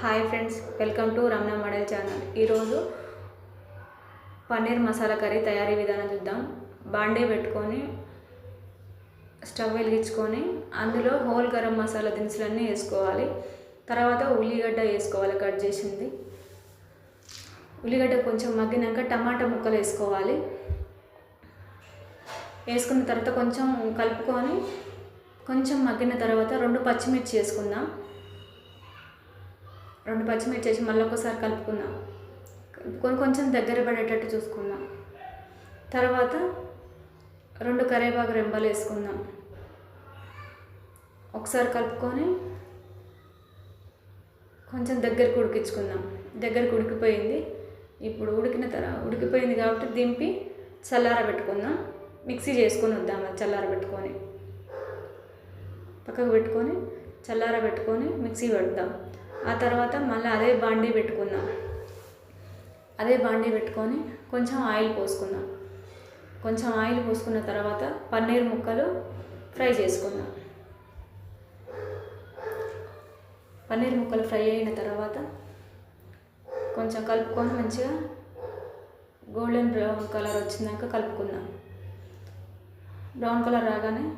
Hi friends welcome to Ramana model channel. ఈరోజు paneer masala curry తయారీ విధానం చూద్దాం. బాండీ పెట్టుకొని స్టవ్ వెలిగించుకొని అందులో హోల్ గరం మసాలా దినుసులన్నీ వేసుకోవాలి. తర్వాత ఉల్లిగడ్డ వేసుకోవాలి కట్ చేసింది. ఉల్లిగడ్డ కొంచెం మగ్గినాక టమాటా ముక్కలు వేసుకోవాలి. వేసుకున్న తర్వాత కొంచెం కలుపుకొని కొంచెం మగ్గిన తర్వాత రెండు పచ్చిమిర్చి వేసుకుందాం. రెండు పచ్చిమిర్చి వేసి మళ్ళీ ఒకసారి కలుపుకుందాం. కలుపుకొని కొంచెం దగ్గర పడేటట్టు చూసుకుందాం. తర్వాత రెండు కరేపాకు రెంబలు వేసుకుందాం. ఒకసారి కలుపుకొని కొంచెం దగ్గరకు ఉడికించుకుందాం. దగ్గరకు ఉడికిపోయింది. ఇప్పుడు ఉడికిన తర్వాత ఉడికిపోయింది కాబట్టి దింపి చల్లార పెట్టుకుందాం. మిక్సీ చేసుకొని వద్దాం చల్లార పెట్టుకొని. పక్కకు పెట్టుకొని చల్లార పెట్టుకొని మిక్సీ పెడతాం ఆ తర్వాత మళ్ళీ అదే బాండీ పెట్టుకుందాం. అదే బాండీ పెట్టుకొని కొంచెం ఆయిల్ పోసుకుందాం. కొంచెం ఆయిల్ పోసుకున్న తర్వాత పన్నీర్ ముక్కలు ఫ్రై చేసుకుందాం. పన్నీర్ ముక్కలు ఫ్రై అయిన తర్వాత కొంచెం కలుపుకొని మంచిగా గోల్డెన్ బ్రౌన్ కలర్ వచ్చినాక కలుపుకుందాం. బ్రౌన్ కలర్ రాగానే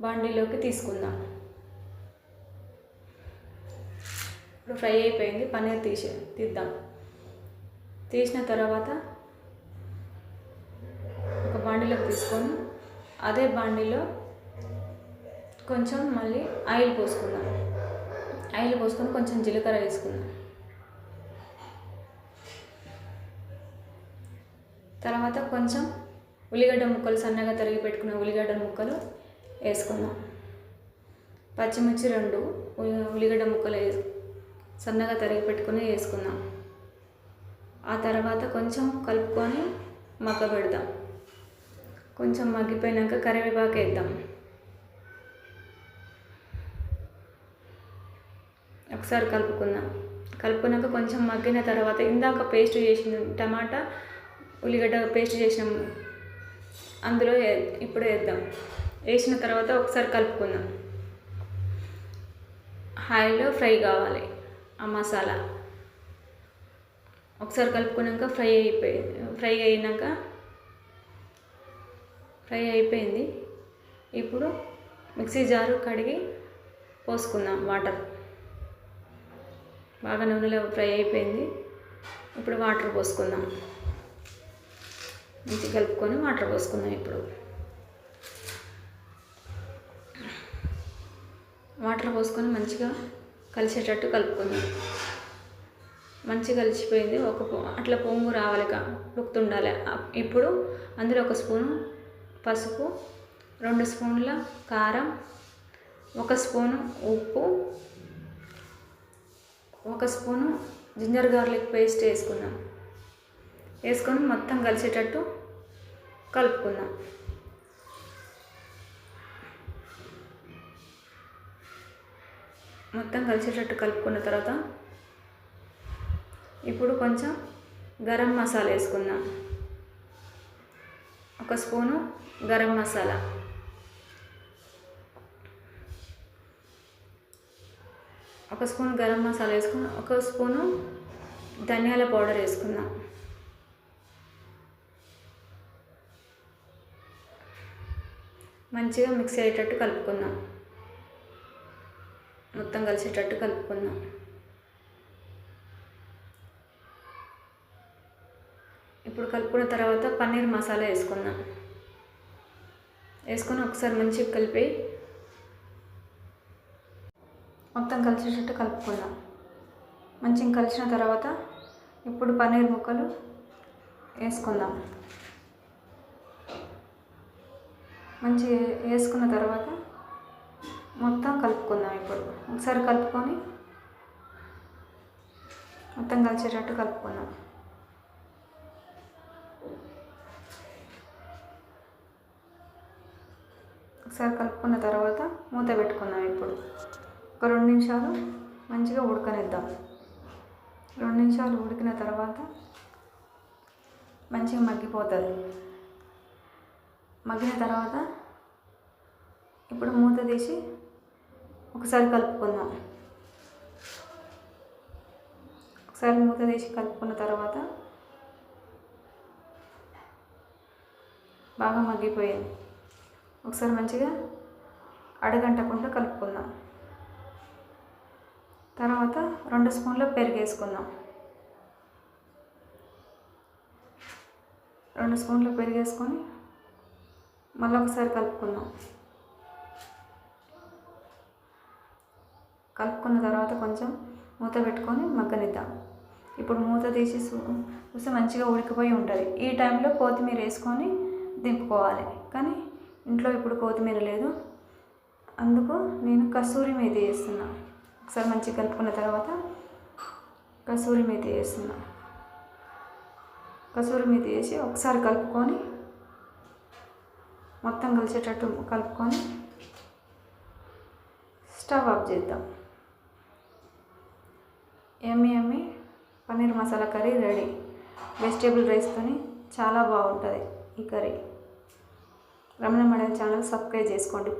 బాండీలోకి తీసుకుందాం. ఇప్పుడు ఫ్రై అయిపోయింది పన్నీర్ తీసి తీద్దాం. తీసిన తర్వాత ఒక బాండీలోకి తీసుకొని అదే బాండీలో కొంచెం మళ్ళీ ఆయిల్ పోసుకుందాం. ఆయిల్ పోసుకొని కొంచెం జీలకర్ర వేసుకుందాం. తర్వాత కొంచెం ఉల్లిగడ్డ ముక్కలు సన్నగా తరిగి పెట్టుకున్న ఉల్లిగడ్డ ముక్కలు వేసుకుందాం. పచ్చిమిర్చి రెండు ఉల్లిగడ్డ ముక్కలు వేసు సన్నగా తరిగి పెట్టుకుని వేసుకుందాం. ఆ తర్వాత కొంచెం కలుపుకొని మగ్గ పెడదాం. కొంచెం మగ్గిపోయినాక కరివేపాకు వేద్దాం. ఒకసారి కలుపుకుందాం. కలుపుకున్నాక కొంచెం మగ్గిన తర్వాత ఇందాక పేస్ట్ చేసిన టమాటా ఉల్లిగడ్డ పేస్ట్ చేసినాం. అందులో ఇప్పుడు వేద్దాం. వేసిన తర్వాత ఒకసారి కలుపుకుందాం. ఆయిల్లో ఫ్రై కావాలి. ఆ మసాలా. ఒకసారి కలుపుకున్నాక ఫ్రై అయిపోయింది ఫ్రై అయినాక ఫ్రై అయిపోయింది. ఇప్పుడు మిక్సీ జారు కడిగి పోసుకుందాం వాటర్. బాగా నూనెలో ఫ్రై అయిపోయింది. ఇప్పుడు వాటర్ పోసుకుందాం. మంచిగా కలుపుకొని వాటర్ పోసుకుందాం ఇప్పుడు. వాటర్ పోసుకొని మంచిగా కలిసేటట్టు కలుపుకుందాం. మంచిగా కలిసిపోయింది. ఒక పొ- అట్లా పొంగు రావాలి కా ఉడుకుతుండాలి ఇప్పుడు అందులో ఒక స్పూను పసుపు రెండు స్పూన్ల కారం ఒక స్పూను ఉప్పు ఒక స్పూను జింజర్ గార్లిక్ పేస్ట్ వేసుకుందాం. వేసుకొని మొత్తం కలిసేటట్టు కలుపుకుందాం. మొత్తం కలిసేటట్టు కలుపుకున్న తర్వాత ఇప్పుడు కొంచెం గరం మసాలా వేసుకుందాం. ఒక స్పూను గరం మసాలా. ఒక స్పూన్ గరం మసాలా వేసుకుని ఒక స్పూను ధనియాల పౌడర్ వేసుకుందాం. మంచిగా మిక్స్ అయ్యేటట్టు కలుపుకుందాం. మొత్తం కలిసేటట్టు కలుపుకుందాం. ఇప్పుడు కలుపుకున్న తర్వాత పన్నీర్ మసాలా వేసుకుందాం. వేసుకొని ఒకసారి మంచిగా కలిపి మొత్తం కలిసేటట్టు కలుపుకుందాం. మంచిగా కలిసిన తర్వాత ఇప్పుడు పన్నీర్ ముక్కలు వేసుకుందాం. మంచిగా వేసుకున్న తర్వాత మొత్తం కలుపుకుందాం ఇప్పుడు. ఒకసారి కలుపుకొని మొత్తం కలిసేటట్టు కలుపుకుందాం. ఒకసారి కలుపుకున్న తర్వాత మూత పెట్టుకుందాం ఇప్పుడు. ఒక రెండు నిమిషాలు మంచిగా ఉడకనిద్దాం. రెండు నిమిషాలు ఉడికిన తర్వాత మంచిగా మగ్గిపోతుంది. మగ్గిన తర్వాత ఇప్పుడు మూత తీసి ఒకసారి కలుపుకుందాం. ఒకసారి మూత తీసి కలుపుకున్న తర్వాత బాగా మగ్గిపోయింది. ఒకసారి మంచిగా అడగంటకుండా కలుపుకుందాం. తర్వాత రెండు స్పూన్ల పెరుగు వేసుకుందాం. రెండు స్పూన్ల పెరుగు వేసుకొని మళ్ళీ ఒకసారి కలుపుకుందాం. కలుపుకున్న తర్వాత కొంచెం మూత పెట్టుకొని మగ్గనిద్దాం. ఇప్పుడు మూత తీసి చూస్తే మంచిగా ఉడికిపోయి ఉంటుంది. ఈ టైంలో కొత్తిమీర వేసుకొని దింపుకోవాలి. కానీ ఇంట్లో ఇప్పుడు కొత్తిమీర లేదు. అందుకు నేను కస్తూరి మేతి వేస్తున్నా. ఒకసారి మంచిగా కలుపుకున్న తర్వాత కస్తూరి మేతి వేస్తున్నా. కసూరి మేతి వేసి ఒకసారి కలుపుకొని మొత్తం కలిసేటట్టు కలుపుకొని స్టవ్ ఆఫ్ చేద్దాం. ఎమ్మి ఎమ్మి paneer masala curry ready. Vegetable రైస్తోని చాలా బాగుంటుంది ఈ curry. Ramana model channel subscribe చేసుకోండి ప్లీజ్.